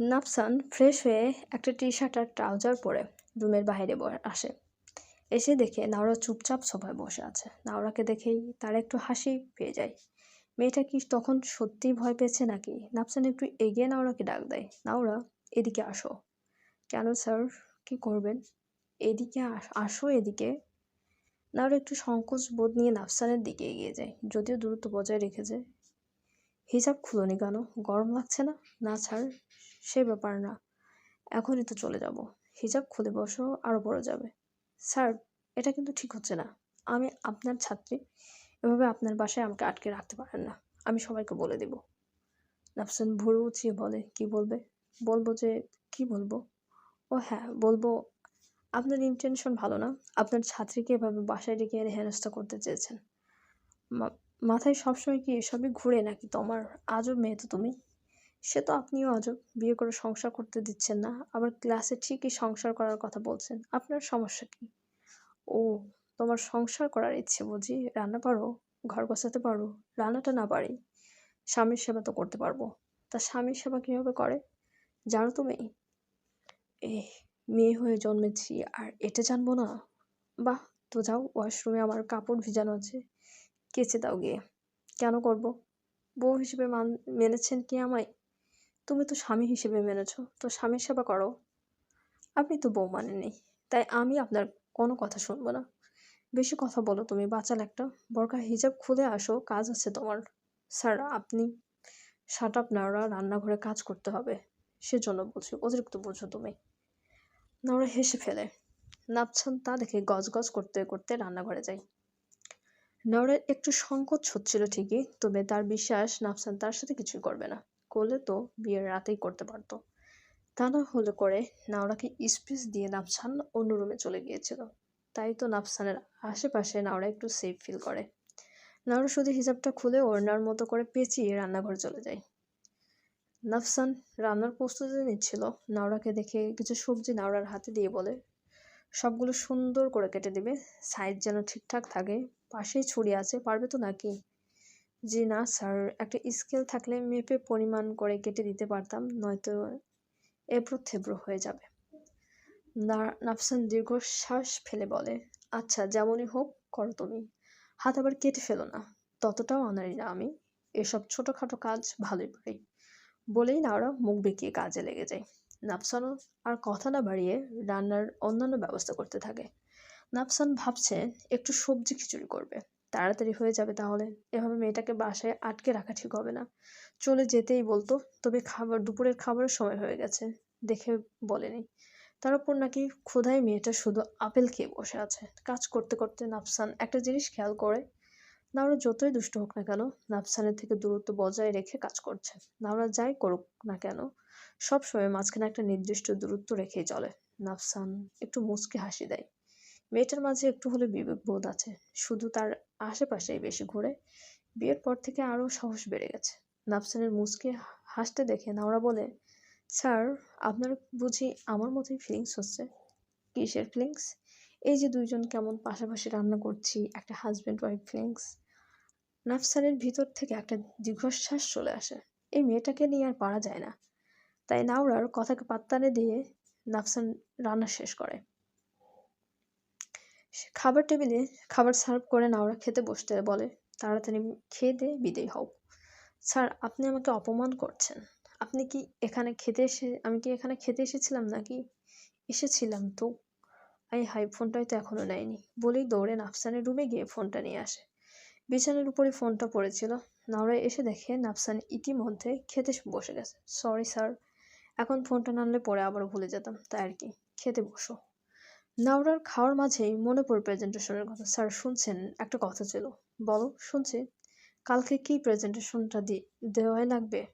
নাফসান fresh হয়ে একটা T shirt আর trouser পরে রুমের বাইরে আসে। এসে দেখে নাওরা চুপচাপ সবাই বসে আছে। নাওরাকে দেখেই তার একটু হাসি পেয়ে যায়। মেয়েটা কি তখন সত্যিই ভয় পেয়েছে নাকি? নাফসান একটু এগিয়ে নাওরাকে ডাক দেয়। নাওরা, এদিকে আসো। কেন স্যার? কি করবেন? এদিকে আস- এদিকে। নাওরা একটু সংকোচ বোধ নিয়ে নাফসানের দিকে এগিয়ে যায়। যদিও দূরত্ব বজায় রেখেছে। হিজাব খুলোনি কেন? গরম লাগছে না? না ছাড় সে ব্যাপার না। এখনই তো চলে যাব। হিজাব খুলে বসো আরও পড়ে যাবে। স্যার, এটা কিন্তু ঠিক হচ্ছে না। আমি আপনার ছাত্রী, এভাবে আপনার বাসায় আমাকে আটকে রাখতে পারেন না। আমি সবাইকে বলে দেব। নাফসান ভুরু উঁচিয়ে বলে, কি বলবে? বলব যে, কি বলব? ও হ্যাঁ বলব, আপনার ইন্টেনশন ভালো না। আপনার ছাত্রীকে এভাবে বাসায় ডেকে এনে হেনস্থা করতে চেয়েছেন। মাথায় সবসময় কি এসবই ঘুরে নাকি তোমার? আজও মেয়ে তো তুমি? সে তো আপনিও আজব বিয়ে করে সংসার করতে দিচ্ছেন না। আবার ক্লাসে ঠিকই সংসার করার কথা বলছেন। আপনার সমস্যা কি? ও, তোমার সংসার করার ইচ্ছে বুঝি। রান্না পারো? ঘর গোছাতে পারো? রান্নাটা না পারি। স্বামীর সেবা তো করতে পারব। তা স্বামীর সেবা কীভাবে করে? জানো তুমি? এ মেয়ে হয়ে জন্মেছি আর এটা জানব না? বাহ, তো যাও ওয়াশরুমে আমার কাপড় ভিজানো আছে। কেচে দাও গিয়ে। কেন করব? বউ হিসেবে মান, মেনেছেন কি আমায়? তুমি তো স্বামী হিসেবে মেনেছো, তো স্বামীর সেবা করো। আপনি তো বউ মানেননি তাই আমি আপনার কোনো কথা শুনব না। বেশি কথা বলো তুমি, বাঁচাল একটা। বরকা, হিজাব খুলে আসো, কাজ আছে তোমার। স্যার, আপনি শাট আপ নাওরা রান্নাঘরে কাজ করতে হবে, সেজন্য বলছি, অতিরিক্ত বোঝো তুমি। নাওরা হেসে ফেলে। নাপছান তা দেখে গজগজ করতে করতে রান্নাঘরে যাই। নওরার একটু সংকোচ হচ্ছিল ঠিকই, তবে তার বিশ্বাস নাফসান তার সাথে কিছুই করবে না। করলে তো বিয়ের রাতেই করতে পারতো। তা না হলে করে নাওরাকে স্পেস দিয়ে নাফসান অন্য রুমে চলে গিয়েছিল। তাই তো নাফসানের আশেপাশে নাওরা একটু সেফ ফিল করে। নাওরা শুধু হিজাবটা খুলে ওড়নার মতো করে পেঁচিয়ে রান্নাঘরে চলে যায়। নাফসান রান্নার প্রস্তুতি নিচ্ছিল নাওরাকে দেখে কিছু সবজি নাওরার হাতে দিয়ে বলে, সবগুলো সুন্দর করে কেটে দিবে সাইজ যেন ঠিকঠাক থাকে, পাশেই ছুরি আছে, পারবে তো নাকি? জি না, স্যার। একটা স্কেল থাকলে মেপে পরিমাণ করে কেটে দিতে পারতাম, নয়তো এবড়ো থেবড়ো হয়ে যাবে। না- নাফসান দীর্ঘশ্বাস ফেলে বলে আচ্ছা যেমনই হোক, করো তুমি। হাত আবার কেটে ফেলো না। ততটাও আনারি না আমি। এসব ছোটোখাটো কাজ ভালোই পারি। বলেই নাওরা মুখ বেঁকিয়ে কাজে লেগে যায়। নাফসানও আর কথা না বাড়িয়ে রান্নার অন্যান্য ব্যবস্থা করতে থাকে। নাফসান ভাবছে, একটু সবজি খিচুড়ি করবে। তাড়াতাড়ি হয়ে যাবে তাহলে। এভাবে মেয়েটাকে বাসায় আটকে রাখা ঠিক হবে না। চলে যেতেই বলতো, তবে খাবার, দুপুরের খাবারের সময় হয়ে গেছে, দেখে বলেনি। তার উপর নাকি ক্ষুধায় মেয়েটা শুধু আপেল খেয়ে বসে আছে। কাজ করতে করতে নাফসান একটা জিনিস খেয়াল করে। নাওরা যতই দুষ্ট হোক না কেন, নাফসানের থেকে দূরত্ব বজায় রেখে কাজ করছে। নাওরা যাই করুক না কেন, সবসময় মাঝখানে একটা নির্দিষ্ট দূরত্ব রেখেই চলে। নাফসান একটু মুচকে হাসি দেয়। মেয়েটার মাঝে একটু হলে বিবেকবোধ আছে। শুধু তার আশেপাশেই বেশি ঘোরে। বিয়ের পর থেকে আরও সাহস বেড়ে গেছে। নাফসানের মুচকে হাসতে দেখে নাওরা বলে, স্যার, আপনার বুঝি আমার মতোই ফিলিংস হচ্ছে? কিসের ফিলিংস এই যে দুইজন কেমন পাশাপাশি রান্না করছি, একটা হাজব্যান্ড ওয়াইফ ফিলিংস নাফসানের ভিতর থেকে একটা দীর্ঘশ্বাস চলে আসে। এই মেয়েটাকে নিয়ে আর পারা যায় না। তাই নাওরার কথাকে পাত্তানে দিয়ে নাফসান রান্না শেষ করে। খাবার টেবিলে খাবার সার্ভ করে নাওরা খেতে বসতে বলে, তাড়াতাড়ি খেয়ে দিয়ে বিদেয় হও। স্যার, আপনি আমাকে অপমান করছেন। আপনি কি এখানে খেতে এসে, আমি কি এখানে খেতে এসেছিলাম নাকি? এসেছিলাম তো। আই হাই ফোনটাই তো এখনও নেয়নি। বলেই দৌড়ে নাফসানের রুমে গিয়ে ফোনটা নিয়ে আসে। বিছানার উপরে ফোনটা পড়েছিল। নাওরা এসে দেখে নাফসান ইতিমধ্যে খেতে বসে গেছে। সরি স্যার, এখন ফোনটা না আনলে পরে আবার ভুলে যেতাম, তাই আর কি। খেতে বসো। নাওরার খাওয়ার মাঝেই মনে পড়ে প্রেজেন্টেশনের কথা। স্যার, শুনছেন? একটা কথা ছিল। বলো, শুনছি। কালকে কি প্রেজেন্টেশনটা দি দেওয়াই লাগবে?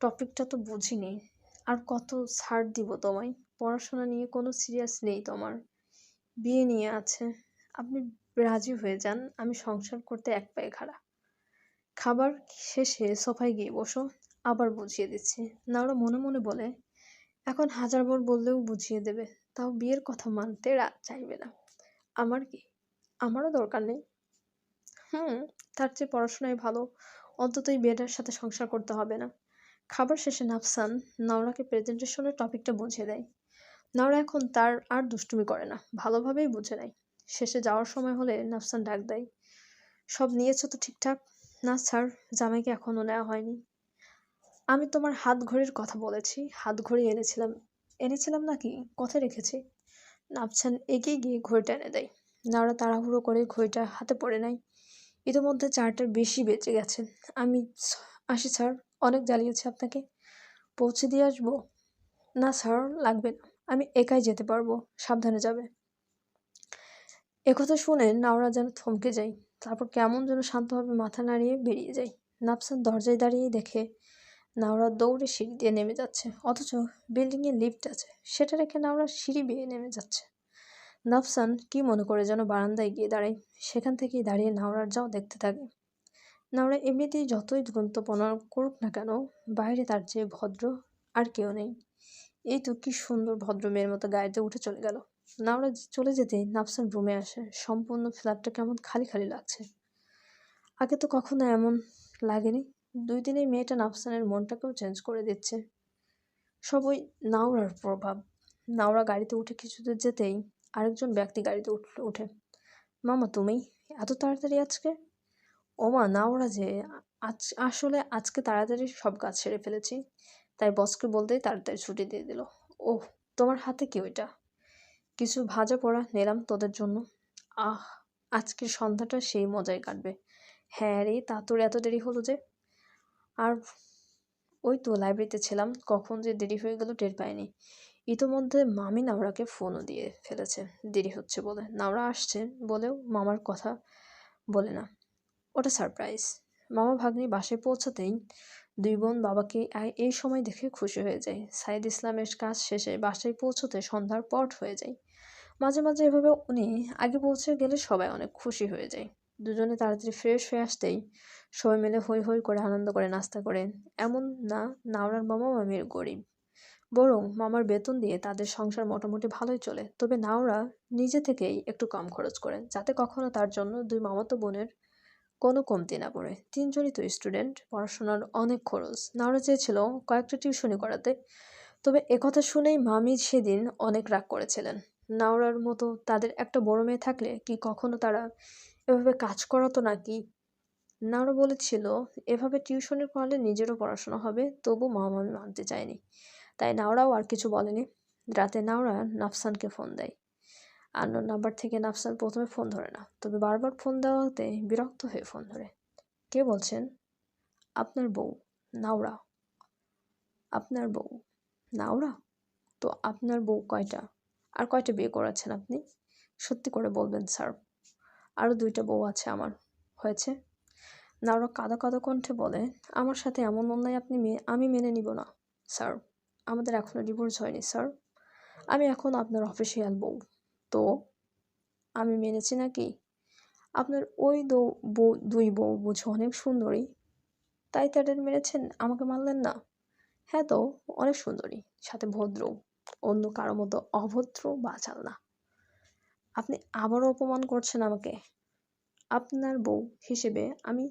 টপিকটা তো বুঝিনি। আর কত ছাড় দিব তোমায়? পড়াশোনা নিয়ে কোনো সিরিয়াস নেই তোমার। বিয়ে নিয়ে আছে। আপনি রাজি হয়ে যান। আমি সংসার করতে এক পায়ে খাড়া। খাবার শেষে সোফায় গিয়ে বসো। আবার বুঝিয়ে দিচ্ছি। নাওরা মনে মনে বলে, এখন হাজারবার বললেও বুঝিয়ে দেবে। তাও বিয়ের কথা মানতে রাত চাইবে না। আমার কি? আমারও দরকার নেই। হুম, তার চেয়ে পড়াশোনায় ভালো। অন্তত এই বিয়েটার সাথে সংসার করতে হবে না। খাবার শেষে নাফসান নাওরাকে প্রেজেন্টেশনের টপিকটা বুঝিয়ে দেয়। নাওরা এখন তার আর দুষ্টুমি করে না, ভালোভাবেই বুঝে নেয়। শেষে যাওয়ার সময় হলে নাফসান ডাক দেয়, সব নিয়েছো তো ঠিকঠাক? না স্যার, জামাইকে এখনও নেওয়া হয়নি। আমি তোমার হাত ঘড়ির কথা বলেছি, হাত ঘড়ি এনেছিলাম। এনেছিলাম নাকি? কোথায় রেখেছি? নাফসান এগিয়ে গিয়ে ঘড়িটা এনে দেয়। নাওরা তাড়াহুড়ো করে ঘড়িটা হাতে পড়ে নেয়। ইতিমধ্যে চারটার বেশি বেঁচে গেছে। আমি আসি স্যার, অনেক জ্বালিয়েছি আপনাকে। পৌঁছে দিয়ে আসব? না স্যার, লাগবে না। আমি একাই যেতে পারব। সাবধানে যাবে। একথা শুনে নাওরা যেন থমকে যায়। তারপর কেমন যেন শান্তভাবে মাথা নাড়িয়ে বেরিয়ে যায়। নাফসান দরজায় দাঁড়িয়ে দেখে নাওরা দৌড়ে সিঁড়ি দিয়ে নেমে যাচ্ছে, অথচ বিল্ডিংয়ে লিফট আছে, সেটা রেখে নাওরা সিঁড়ি বেয়ে নেমে যাচ্ছে। নাফসান কি মনে করে যেন বারান্দায় গিয়ে দাঁড়ায়, সেখান থেকেই দাঁড়িয়ে নাওরার যাও দেখতে থাকে। নাওরা এমনিতেই যতই দুরন্তপনা করুক না কেন, বাইরে তার চেয়ে ভদ্র আর কেউ নেই। এই তো কি সুন্দর ভদ্র মেয়ের মতো গাড়িতে উঠে চলে গেল। নাওরা চলে যেতেই নাফসান রুমে আসে, সম্পূর্ণ ফ্ল্যাটটা কেমন খালি খালি লাগছে। আগে তো কখনো এমন লাগেনি। দুই দিনেই মেয়েটা নাফসানের মনটাকেও চেঞ্জ করে দিচ্ছে। সব ওই নাওরার প্রভাব। নাওরা গাড়িতে উঠে কিছু দূর যেতেই আরেকজন ব্যক্তি গাড়িতে উঠে মামা, তুমি এত তাড়াতাড়ি আজকে? ও মা নাওরা যে, আজ, আসলে আজকে তাড়াতাড়ি সব কাজ সেরে ফেলেছি। তাই বসকে বলতেই তাড়াতাড়ি ছুটি দিয়ে দিল। ওহ, তোমার হাতে কি ওইটা? কিছু ভাজা পড়া নিলাম তোদের জন্য। আহ, আজকের সন্ধ্যাটা সেই মজায় কাটবে। হ্যাঁ রে, তা তোর এত দেরি হলো যে। আর ওই তো লাইব্রেরিতে ছিলাম, কখন যে দেরি হয়ে গেল টের পাইনি। ইতোমধ্যে মামি নাওরাকে ফোনও দিয়ে ফেলেছে, দেরি হচ্ছে বলে। নাওরা আসছে বলেও মামার কথা বলে না। ওটা সারপ্রাইজ মামা ভাগ্নি বাসায় পৌঁছাতেই দুই বোন বাবাকে এই সময় দেখে খুশি হয়ে যায়। সাইদ ইসলামের কাজ শেষে বাসায় পৌঁছতে সন্ধ্যার পট হয়ে যায়। মাঝে মাঝে এভাবে উনি আগে পৌঁছে গেলে সবাই অনেক খুশি হয়ে যায়। দুজনে তাড়াতাড়ি ফ্রেশ হয়ে আসতেই সবাই মিলে হই হই করে আনন্দ করে নাস্তা করেন এমন না, নাওরার মামা মামির গরিব। বরং মামার বেতন দিয়ে তাদের সংসার মোটামুটি ভালোই চলে। তবে নাওরা নিজে থেকেই একটু কম খরচ করেন যাতে কখনো তার জন্য দুই মামাতো বোনের কোনো কমতি না পড়ে। তিনজনই তো স্টুডেন্ট পড়াশোনার অনেক খরচ। নাওরা চেয়েছিল কয়েকটা টিউশনি করাতে, তবে একথা শুনেই মামি সেদিন অনেক রাগ করেছিলেন। নাওরার মতো তাদের একটা বড় মেয়ে থাকলে কি কখনো তারা এভাবে কাজ করাতো নাকি? নাওরা বলেছিল, এভাবে টিউশনি পড়ালে নিজেরও পড়াশোনা হবে, তবু মা মামি মানতে চায়নি তাই নাওরাও আর কিছু বলেনি। রাতে নাওরা নাফসানকে ফোন দেয়। আন্নোর নাম্বার থেকে নাফসান প্রথমে ফোন ধরে না, তবে বারবার ফোন দেওয়াতে বিরক্ত হয়ে ফোন ধরে। কে বলছেন? আপনার বউ, নাওরা। আপনার বউ, নাওরা? তো আপনার বউ কয়টা? আর কয়টা বিয়ে করেছেন আপনি? সত্যি করে বলবেন, স্যার। আরও দুইটা বউ আছে আমার, হয়েছে। নাওরা কাদা কাদা কণ্ঠে বলে, আমার সাথে এমন অন্যায় আপনি আমি মেনে নিব না, স্যার। আমাদের এখনও ডিভোর্স হয়নি, স্যার। আমি এখন আপনার অফিসিয়াল বউ। তো, আমি মেনেছি নাকি? আপনার ওই দো, বউ, দুই বউ বুঝো, অনেক সুন্দরী। তাই তাদের মেরেছেন, আমাকে মানলেন না? হ্যাঁ তো, অনেক সুন্দরী, সাথে ভদ্র, অন্য কারও মতো অভদ্র বা চাল না আপনি আবারও অপমান করছেন আমাকে। আপনার বউ হিসেবে আমি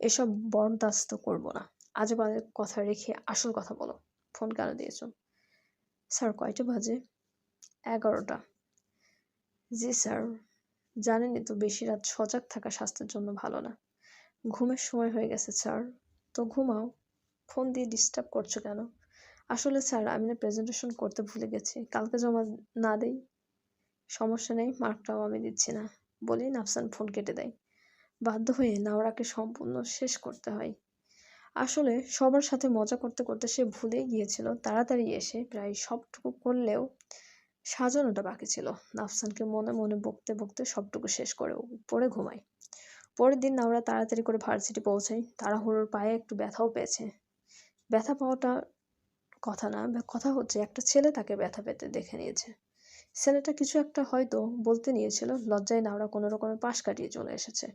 এসব বরদাস্ত করব না। আজে বাজে কথা রেখে আসল কথা বলো। ফোন কেন দিয়েছ? স্যার, কয়টা বাজে? এগারোটা। জি, স্যার। জানেনই তো, বেশি রাত সজাগ থাকা স্বাস্থ্যের জন্য ভালো না। ঘুমের সময় হয়ে গেছে, স্যার। তো ঘুমাও। ফোন দিয়ে ডিস্টার্ব করছ কেন? আসলে, স্যার, আমি না প্রেজেন্টেশন করতে ভুলে গেছি। কালকে জমা না দেই। সমস্যা নেই, মার্কটাও আমি দিচ্ছি না। বলেই নাফসান ফোন কেটে দেয়। বাধ্য হয়ে নাওরাকে সম্পূর্ণ শেষ করতে হয়। আসলে সবার সাথে মজা করতে করতে সে ভুলে গিয়েছিল। তাড়াতাড়ি এসে প্রায় সবটুকু করলেও সাজানোটা বাকি ছিল। নাফসানকে মনে মনে বকতে বকতে সবটুকু শেষ করে পরে ঘুমায়। পরের দিন নাওরা তাড়াতাড়ি করে ভার্সিটি পৌঁছায়। তাড়াহুড়োর পায়ে একটু ব্যথাও পেয়েছে। ব্যথা পাওয়াটা কথা না কথা হচ্ছে একটা ছেলে তাকে ব্যথা পেতে দেখে নিয়েছে। ছেলেটা কিছু একটা হয়তো বলতে নিয়েছিল, লজ্জায় নাওরা কোনো রকমের পাশ কাটিয়ে চলে এসেছে।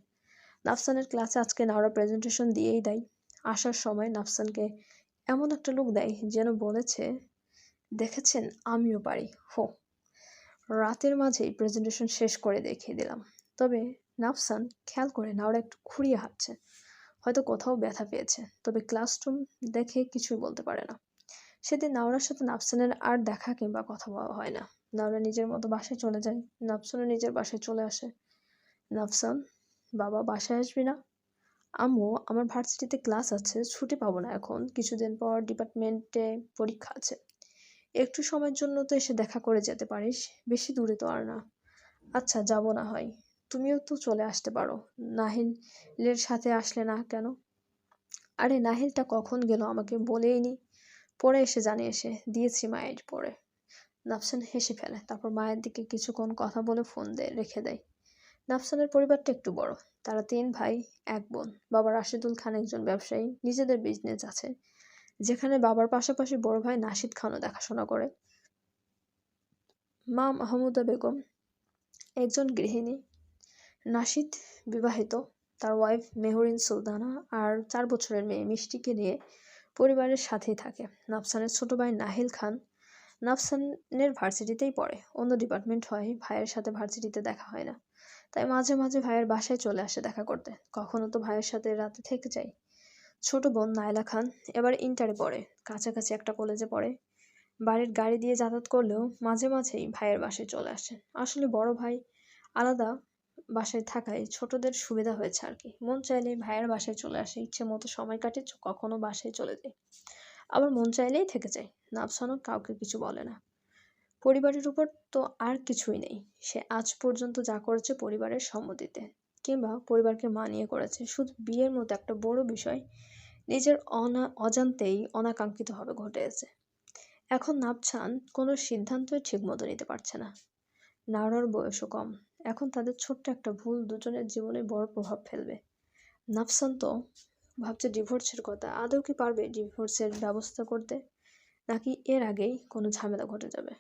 নাফসানের ক্লাসে আজকে নাওরা প্রেজেন্টেশন দিয়েই দেয়। আসার সময় নাফসানকে এমন একটা লোক দেয় যেন বলেছে, দেখেছেন, আমিও পারি। হো, রাতের মাঝেই প্রেজেন্টেশন শেষ করে দেখিয়ে দিলাম। তবে নাফসান খেয়াল করে নাওরা একটু খুঁড়িয়ে হাঁটছে। হয়তো কোথাও ব্যথা পেয়েছে, তবে ক্লাসরুম দেখে কিছুই বলতে পারে না। সেদিন নাওরার সাথে নাফসানের আর দেখা কিংবা কথা বলা হয় না। নাওরা নিজের মতো বাসায় চলে যায় নাফসানও নিজের বাসায় চলে আসে। নাফসান, বাবা বাসায় আসবি না? আম্মু, আমার ভার্সিটিতে ক্লাস আছে, ছুটি পাবো না এখন। কিছুদিন পর ডিপার্টমেন্টে পরীক্ষা আছে। একটু সময়ের জন্য তো এসে দেখা করে যেতে পারিস। বেশি দূরে তো আর না। আচ্ছা যাব না হয়। তুমিও তো চলে আসতে পারো। নাহিলের সাথে আসলে না কেন? আরে, নাহিলটা কখন গেল আমাকে বলেই নি। পরে এসে জানি এসে দিয়েছি মায়ের পরে। নাফসান হেসে ফেলে, তারপর মায়ের দিকে কিছুক্ষণ কথা বলে ফোন দেয় রেখে দেয়। নাফসানের পরিবারটা একটু বড়, তারা তিন ভাই, এক বোন। বাবা রাশেদুল খান একজন ব্যবসায়ী, নিজেদের বিজনেস আছে, যেখানে বাবার পাশাপাশি বড় ভাই নাশিদ খানও দেখাশোনা করে। মা মাহমুদা বেগম একজন গৃহিণী। নাশিদ বিবাহিত, তার ওয়াইফ মেহরিন সুলতানা আর চার বছরের মেয়ে মিষ্টিকে নিয়ে পরিবারের সাথেই থাকে। নাফসানের ছোট ভাই নাহিল খান নাফসানের ভার্সিটিতেই পড়ে। অন্য ডিপার্টমেন্ট হয়, ভাইয়ের সাথে ভার্সিটিতে দেখা হয় না। তাই মাঝে মাঝে ভাইয়ের বাসায় চলে আসে দেখা করতে। কখনো তো ভাইয়ের সাথে রাতে থেকে যায় ছোট বোন নায়লা খান এবার ইন্টারে পড়ে, কাছাকাছি একটা কলেজে পড়ে। বাড়ির গাড়ি দিয়ে যাতায়াত করলেও মাঝে মাঝেই ভাইয়ের বাসায় চলে আসে। আসলে বড় ভাই আলাদা বাসায় থাকায় ছোটদের সুবিধা হয়েছে আর কি। মন চাইলে ভাইয়ের বাসায় চলে আসে, ইচ্ছে মতো সময় কাটে কখনো বাসায় চলে যায় আবার মন চাইলেই থেকে যায় নাফসানও কাউকে কিছু বলে না। পরিবারের উপর তো আর কিছুই নেই। সে আজ পর্যন্ত যা করেছে পরিবারের সম্মতিতে, কিংবা পরিবারকে মানিয়ে করেছে। শুধু বিয়ের মতো একটা বড় বিষয় নিজের অনা, অজান্তেই অনাকাঙ্ক্ষিতভাবে ঘটেছে এখন নাপছান কোনো সিদ্ধান্তই ঠিক মতো নিতে পারছে না। নাওরার বয়সও কম। এখন তাদের ছোট্ট একটা ভুল দুজনের জীবনে বড় প্রভাব ফেলবে। নাফসান তো ভাবছে ডিভোর্সের কথা। আদৌ কি পারবে ডিভোর্সের ব্যবস্থা করতে? নাকি এর আগেই কোনো ঝামেলা ঘটে যাবে?